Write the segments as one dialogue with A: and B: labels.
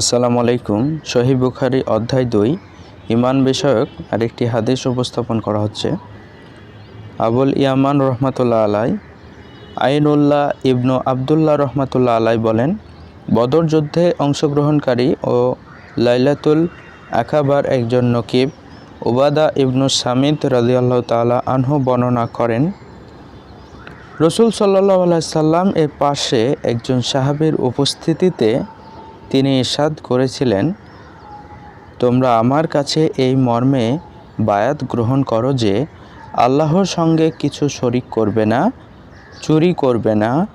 A: আসসালামু আলাইকুম। শহী বুখারি অধ্যায় দুই ইমান বিষয়ক আরেকটি হাদিস উপস্থাপন করা হচ্ছে। আবুল ইয়ামান রহমাতুল্লাহ আলাই, আইনুল্লাহ ইবনু আবদুল্লাহ রহমাতুল্লাহ আলাই বলেন, বদর যুদ্ধে অংশগ্রহণকারী ও লাইলাতুল আকাবার একজন নকিব ওবাদা ইবনু সামিদ রাজিয়াল্লাহ তাআলা আনহু বর্ণনা করেন, রসুল সাল্লাহ সাল্লাম এর পাশে একজন সাহাবের উপস্থিতিতে তিনি ইরশাদ করেছিলেন, তোমরা আমার কাছে এই মর্মে বায়াত গ্রহণ করো যে, আল্লাহর সঙ্গে কিছু শরিক করবে না, চুরি করবে না,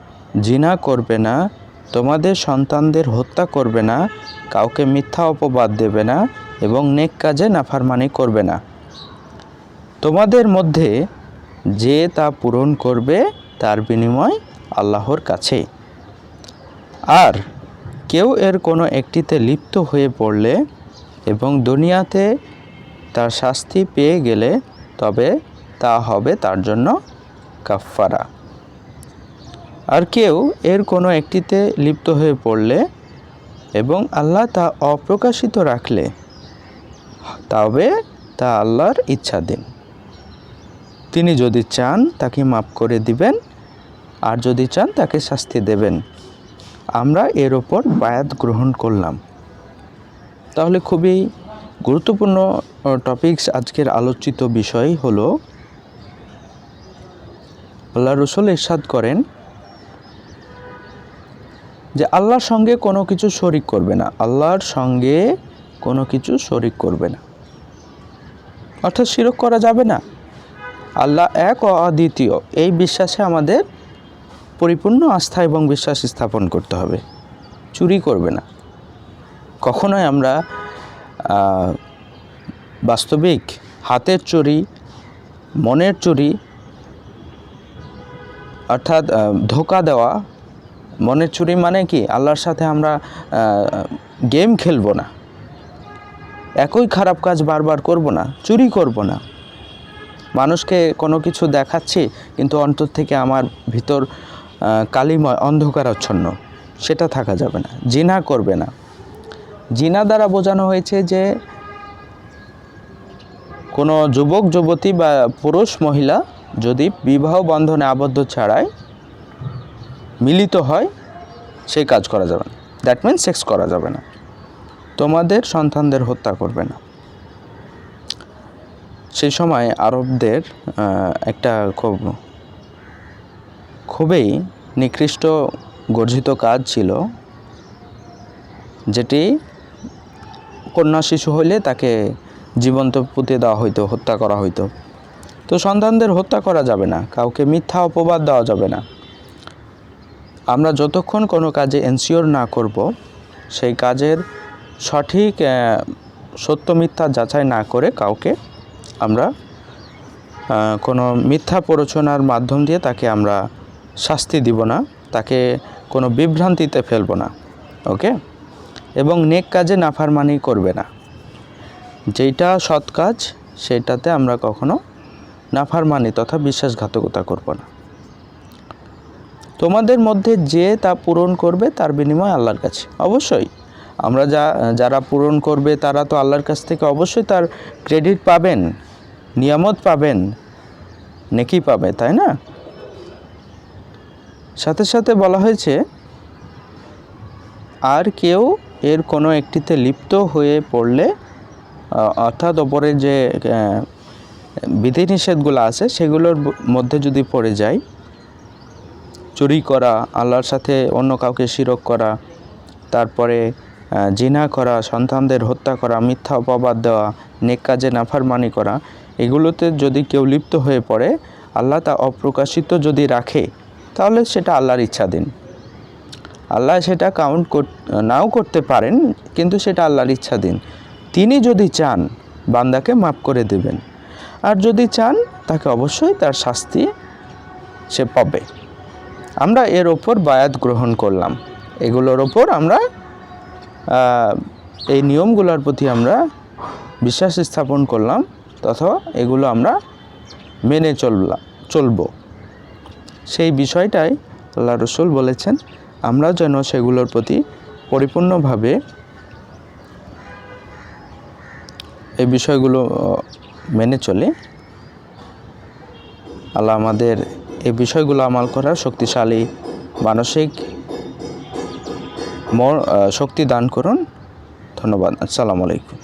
A: জিনা করবে না, তোমাদের সন্তানদের হত্যা করবে না, কাউকে মিথ্যা অপবাদ দেবে না এবং নেক কাজে নাফারমানি করবে না। তোমাদের মধ্যে যে তা পূরণ করবে, তার বিনিময় আল্লাহর কাছে। আর কেউ এর কোনো একটিতে লিপ্ত হয়ে পড়লে এবং দুনিয়াতে তার শাস্তি পেয়ে গেলে তবে তা হবে তার জন্য কাফফারা। আর কেউ এর কোনো একটিতে লিপ্ত হয়ে পড়লে এবং আল্লাহ তা অপ্রকাশিত রাখলে, তবে তা আল্লাহর ইচ্ছাধীন তিনি যদি চান তাকে মাফ করে দিবেন, আর যদি চান তাকে শাস্তি দেবেন। আমরা এর ওপর বায়াত গ্রহণ করলাম। তাহলে খুবই গুরুত্বপূর্ণ টপিকস আজকের আলোচিত বিষয় হলো, আল্লাহ রসুল ইরশাদ করেন যে আল্লাহর সঙ্গে কোনো কিছু শরিক করবে না, আল্লাহর সঙ্গে কোনো কিছু শরিক করবে না। অর্থাৎ শিরক করা যাবে না। আল্লাহ এক অদ্বিতীয়, এই বিশ্বাসে আমাদের পরিপূর্ণ আস্থা এবং বিশ্বাস স্থাপন করতে হবে। চুরি করবে না। কখনোই আমরা বাস্তবিক হাতের চুরি, মনের চুরি, অর্থাৎ ধোকা দেওয়া, মনের চুরি মানে কি? আল্লাহর সাথে আমরা গেম খেলব না। একই খারাপ কাজ বারবার করব না, চুরি করব না। মানুষকে কোনো কিছু দেখাচ্ছি, কিন্তু অন্তর থেকে আমার ভিতর কালিময়, অন্ধকারাচ্ছন্ন। সেটা থাকা যাবে না। জিনা করবে না। জিনা দ্বারা বোঝানো হয়েছে যে কোনো যুবক, যুবতী বা পুরুষ, মহিলা যদি বিবাহ বন্ধনে আবদ্ধ ছাড়াই মিলিত হয় সেই কাজ করা যাবে না। দ্যাট মিন সেক্স করা যাবে না। তোমাদের সন্তানদের হত্যা করবে না। সেই সময় আরবদের একটা খুব খুবই নিকৃষ্ট গর্জিত কাজ ছিল, যেটি কন্যা শিশু হইলে তাকে জীবন্ত পুঁতে দেওয়া হইতো, হত্যা করা হইতো। তো সন্তানদের হত্যা করা যাবে না, কাউকে মিথ্যা অপবাদ দেওয়া যাবে না। আমরা যতক্ষণ কোনো কাজে এনসিওর না করব, সেই কাজের সঠিক সত্য মিথ্যা যাচাই না করে কাউকে আমরা কোনো মিথ্যা প্ররোচনার মাধ্যম দিয়ে তাকে আমরা শাস্তি দিব না, তাকে কোনো বিভ্রান্তিতে ফেলব না, ওকে? এবং নেক কাজে নাফারমানি করবে না। যেইটা সৎ কাজ সেটাতে আমরা কখনো নাফারমানি তথা বিশ্বাসঘাতকতা করব না। তোমাদের মধ্যে যে তা পূরণ করবে, তার বিনিময় আল্লাহর কাছে। অবশ্যই, আমরা যা, যারা পূরণ করবে, তারা তো আল্লাহর কাছ থেকে অবশ্যই তার ক্রেডিট পাবেন, নিয়ামত পাবেন, নেকি পাবে, তাই না? সাথে সাথে বলা হয়েছে, আর কেউ এর কোনো একটিতে লিপ্ত হয়ে পড়লে অর্থাৎ ওপরে যে বিধিনিষেধগুলো আছে, সেগুলোর মধ্যে যদি পড়ে যায়, চুরি করা, আল্লাহর সাথে অন্য কাউকে শিরক করা, তারপরে জিনা করা, সন্তানদের হত্যা করা, মিথ্যা অপবাদ দেওয়া, নেক কাজে নাফারমানি করা, এগুলোতে যদি কেউ লিপ্ত হয়ে পড়ে, আল্লাহ তা অপ্রকাশিত যদি রাখে তাহলে সেটা আল্লাহর ইচ্ছাধীন আল্লাহ সেটা কাউন্ট নাও করতে পারেন, কিন্তু সেটা আল্লাহর ইচ্ছাধীন তিনি যদি চান, বান্দাকে মাফ করে দেবেন। আর যদি চান, তাকে অবশ্যই তার শাস্তি সে পাবে। আমরা এর ওপর বায়াত গ্রহণ করলাম। এগুলোর ওপর আমরা এই নিয়মগুলোর প্রতি আমরা বিশ্বাস স্থাপন করলাম, তথা এগুলো আমরা মেনে চললাম চলব। সেই বিষয়টাই আল্লাহ রসুল বলেছেন, আমরা যেন সেগুলোর প্রতি পরিপূর্ণভাবে এই বিষয়গুলো মেনে চলে। আল্লাহ আমাদের এই বিষয়গুলো আমাল করার শক্তিশালী মানসিক শক্তি দান করুন। ধন্যবাদ। আসসালামু আলাইকুম।